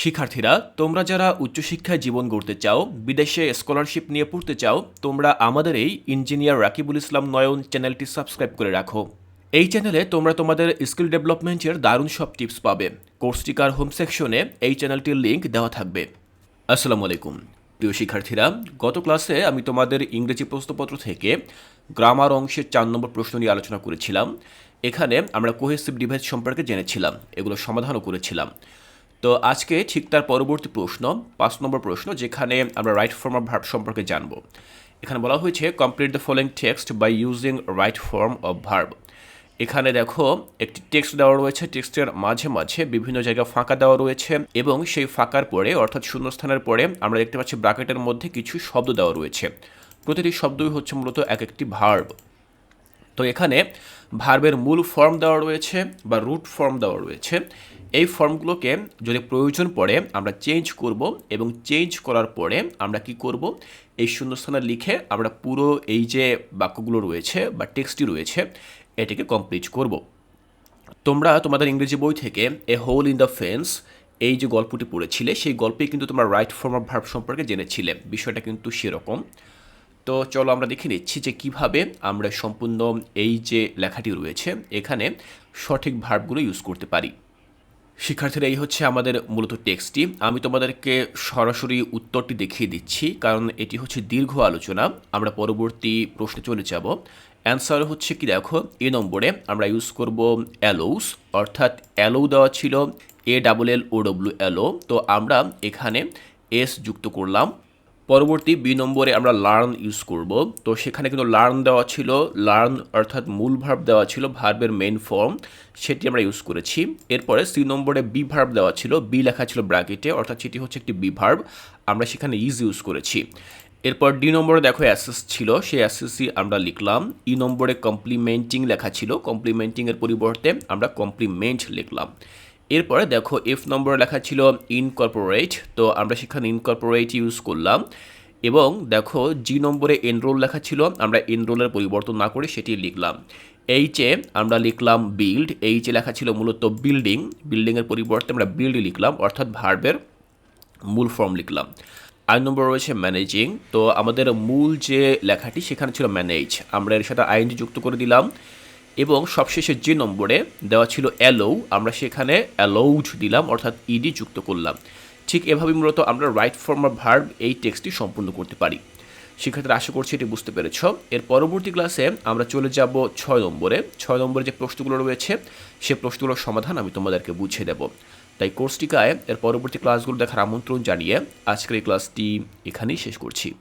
শিক্ষার্থীরা, তোমরা যারা উচ্চশিক্ষায় জীবন গড়তে চাও, বিদেশে স্কলারশিপ নিয়ে পড়তে চাও, তোমরা আমাদের এই ইঞ্জিনিয়ার রাকিবুল ইসলাম নয়ন চ্যানেলটি সাবস্ক্রাইব করে রাখো। এই চ্যানেলে তোমরা তোমাদের স্কিল ডেভেলপমেন্টের দারুণ সব টিপস পাবে। কোর্সটিকার হোম সেকশনে এই চ্যানেলটির লিঙ্ক দেওয়া থাকবে। আসসালামু আলাইকুম। প্রিয় শিক্ষার্থীরা, গত ক্লাসে আমি তোমাদের ইংরেজি প্রশ্নপত্র থেকে গ্রামার অংশের চার নম্বর প্রশ্ন নিয়ে আলোচনা করেছিলাম। এখানে আমরা কোহেসিভ ডিভাইস সম্পর্কে জেনেছিলাম, এগুলো সমাধানও করেছিলাম। তো আজকে ঠিক তার পরবর্তী প্রশ্ন, পাঁচ নম্বর প্রশ্ন, যেখানে আমরা রাইট ফর্ম অফ ভার্ব সম্পর্কে জানব। এখানে বলা হয়েছে complete the following text by using right form of verb এখানে দেখো, একটি টেক্সট দেওয়া রয়েছে টেক্সটের মাঝে মাঝে বিভিন্ন জায়গায় ফাঁকা দেওয়া রয়েছে এবং সেই ফাঁকার পরে, অর্থাৎ শূন্যস্থানের পরে, আমরা দেখতে পাচ্ছি ব্রাকেটের মধ্যে কিছু শব্দ দেওয়া রয়েছে। প্রতিটি শব্দই হচ্ছে মূলত এক একটি ভার্ব তো এখানে ভার্বের মূল ফর্ম দেওয়া রয়েছে বা রুট ফর্ম দেওয়া রয়েছে। এই ফর্মগুলোকে যদি প্রয়োজন পড়ে, আমরা চেঞ্জ করব এবং চেঞ্জ করার পরে আমরা কি করব? এই শূন্যস্থানে লিখে আমরা পুরো এই যে বাক্যগুলো রয়েছে বা টেক্সটটি রয়েছে, এটাকে কমপ্লিট করব। তোমরা তোমাদের ইংরেজি বই থেকে a hole in the fence এই যে গল্পটি পড়েছিলে, সেই গল্পে কিন্তু তোমরা রাইট ফর্ম অফ ভার্ব সম্পর্কে জেনেছিলে। বিষয়টা কিন্তু সেরকম। তো চলো আমরা দেখে নিচ্ছি যে কীভাবে আমরা সম্পূর্ণ এই যে লেখাটি রয়েছে, এখানে সঠিক ভার্বগুলো ইউজ করতে পারি। শিক্ষার্থীরা, এই হচ্ছে আমাদের মূলত টেক্সটটি আমি তোমাদেরকে সরাসরি উত্তরটি দেখিয়ে দিচ্ছি, কারণ এটি হচ্ছে দীর্ঘ আলোচনা। আমরা পরবর্তী প্রশ্নে চলে যাব। অ্যান্সার হচ্ছে কি দেখো, এ নম্বরে আমরা ইউজ করব অ্যালোউস অর্থাৎ অ্যালো দেওয়া ছিল A double L O W allow তো আমরা এখানে এস যুক্ত করলাম। পরবর্তী বি নম্বরে আমরা লার্ন ইউজ করব। তো সেখানে কিন্তু লার্ন দেওয়া ছিল লার্ন অর্থাৎ মূল ভার্ব দেওয়া ছিল ভার্বের মেন ফর্ম সেটি আমরা ইউজ করেছি। এরপরে সি নম্বরে বি ভার্ব দেওয়া ছিল বি লেখা ছিল ব্র্যাকেটে অর্থাৎ সেটি হচ্ছে একটি বি ভার্ব আমরা সেখানে ইজ ইউজ করেছি। এরপর ডি নম্বরে দেখো অ্যাসেস ছিল, সেই অ্যাসেসই আমরা লিখলাম। ই নম্বরে কমপ্লিমেন্টিং লেখা ছিল কমপ্লিমেন্টিংয়ের পরিবর্তে আমরা কমপ্লিমেন্ট লিখলাম। এরপরে দেখো এফ নম্বরে লেখা ছিল ইনকর্পোরেট তো আমরা সেখানে ইনকর্পোরেট ইউজ করলাম। এবং দেখো জি নম্বরে এনরোল লেখা ছিল, আমরা এনরোলের পরিবর্তন না করে সেটি লিখলাম। এইচে আমরা লিখলাম বিল্ড এইচে লেখা ছিল মূলত বিল্ডিং বিল্ডিংয়ের পরিবর্তে আমরা বিল্ড লিখলাম, অর্থাৎ ভার্বের মূল ফর্ম লিখলাম। আই নম্বর রয়েছে ম্যানেজিং তো আমাদের মূল যে লেখাটি সেখানে ছিল ম্যানেজ আমরা এর সাথে আইনটি যুক্ত করে দিলাম। এবং সবশেষে যে নম্বরে দেওয়া ছিল অ্যালো আমরা সেখানে অ্যালাউড দিলাম, অর্থাৎ ইডি যুক্ত করলাম। ঠিক এভাবে মূলত আমরা রাইট ফর্ম অফ ভার্ব এই টেক্সটটি সম্পূর্ণ করতে পারি। শিক্ষার্থীরা আশা করছি এটি বুঝতে পেরেছ। এর পরবর্তী ক্লাসে আমরা চলে যাব ছয় নম্বরে। ছয় নম্বরে যে প্রশ্নগুলো রয়েছে, সে প্রশ্নগুলোর সমাধান আমি তোমাদেরকে বুঝিয়ে দেব। তাই কোর্সটিকায় এর পরবর্তী ক্লাসগুলো দেখার আমন্ত্রণ জানিয়ে আজকের এই ক্লাসটি এখানেই শেষ করছি।